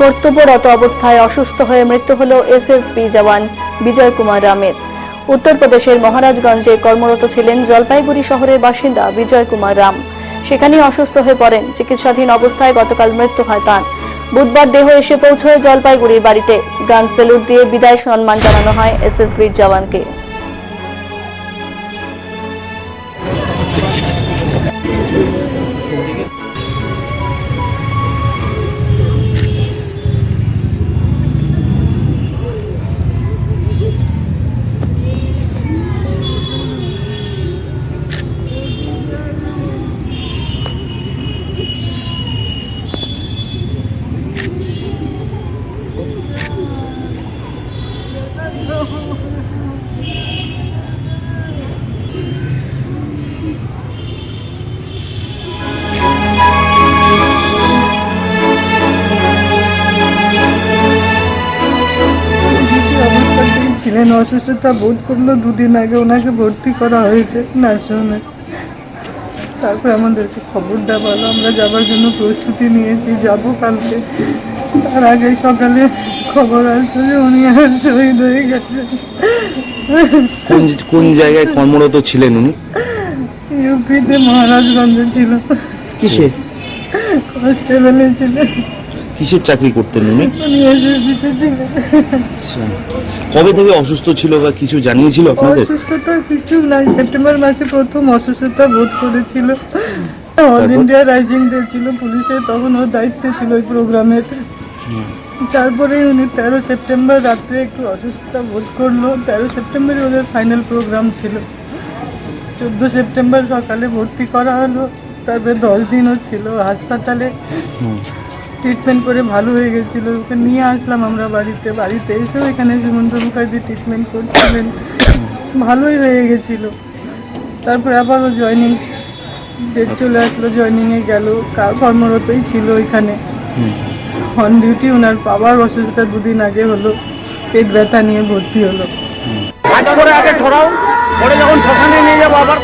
কর্তব্যরত অবস্থায় অসুস্থ হয়ে মৃত্যু হল এসএসবি জওয়ান বিজয় কুমার রামের। উত্তরপ্রদেশের মহারাজগঞ্জে কর্মরত ছিলেন জলপাইগুড়ি শহরের বাসিন্দা বিজয় কুমার রাম। সেখানেই অসুস্থ হয়ে পড়েন। চিকিৎসাধীন অবস্থায় গতকাল মৃত্যু হয় তাঁর। বুধবার দেহ এসে পৌঁছয় জলপাইগুড়ির বাড়িতে। গান সেলুট দিয়ে বিদায় সম্মান জানানো হয় এসএসবির জওয়ানকে। অসুস্থতা বোধ করল দুদিন আগে ওনাকে ভর্তি করা হয়েছে নার্সিংহোমে। তারপর আমাদেরকে খবর দেওয়া হলো আমরা যাবার জন্য প্রস্তুতি নিয়েছি যাব কালকে। তার আগে সকালে খবর আসলো যে উনি আর শহীদ হয়ে গেছে কোন কোন জায়গায় কর্মরত ছিলেন উনি? ইউপিতে মহারাজগঞ্জে ছিল। কিসে? কনস্টেবলে ছিলেন। কিসের চাকরি করতেন উনি? আচ্ছা। কবে থেকে অসুস্থ ছিল বা কিছু জানিয়েছিল আপনাদের? অসুস্থতা কিছু না সেপ্টেম্বর মাসে প্রথম অসুস্থতা বোধ করেছিল। অল ইন্ডিয়া রাইজিং ডে ছিল পুলিশের তখন ওর দায়িত্বে ছিল ওই প্রোগ্রামের। তারপরে উনি তেরো সেপ্টেম্বর রাত্রে একটু অসুস্থতা বোধ করল। তেরো সেপ্টেম্বরে ওদের ফাইনাল প্রোগ্রাম ছিল। চোদ্দ সেপ্টেম্বর সকালে ভর্তি করা হলো। তারপরে দশ দিনও ছিল হাসপাতালে। ট্রিটমেন্ট করে ভালো হয়ে গেছিল। ওকে নিয়ে আসলাম আমরা বাড়িতে। বাড়িতে এসেও এখানে সুমন্ত মুখার্জি ট্রিটমেন্ট করছিলেন। ভালোই হয়ে গেছিল। তারপরে আবারও জয়নিং ডেট চলে আসলো জয়নিংয়ে গেল। কর্মরতই ছিল ওইখানে। অন ডিউটি ওনার বাবার অসুস্থতা দুদিন আগে হলো। পেট ব্যথা নিয়ে ভর্তি হলো। করে আগে ছড়াও পরে যখন শ্মশানে নিয়ে যাব আবার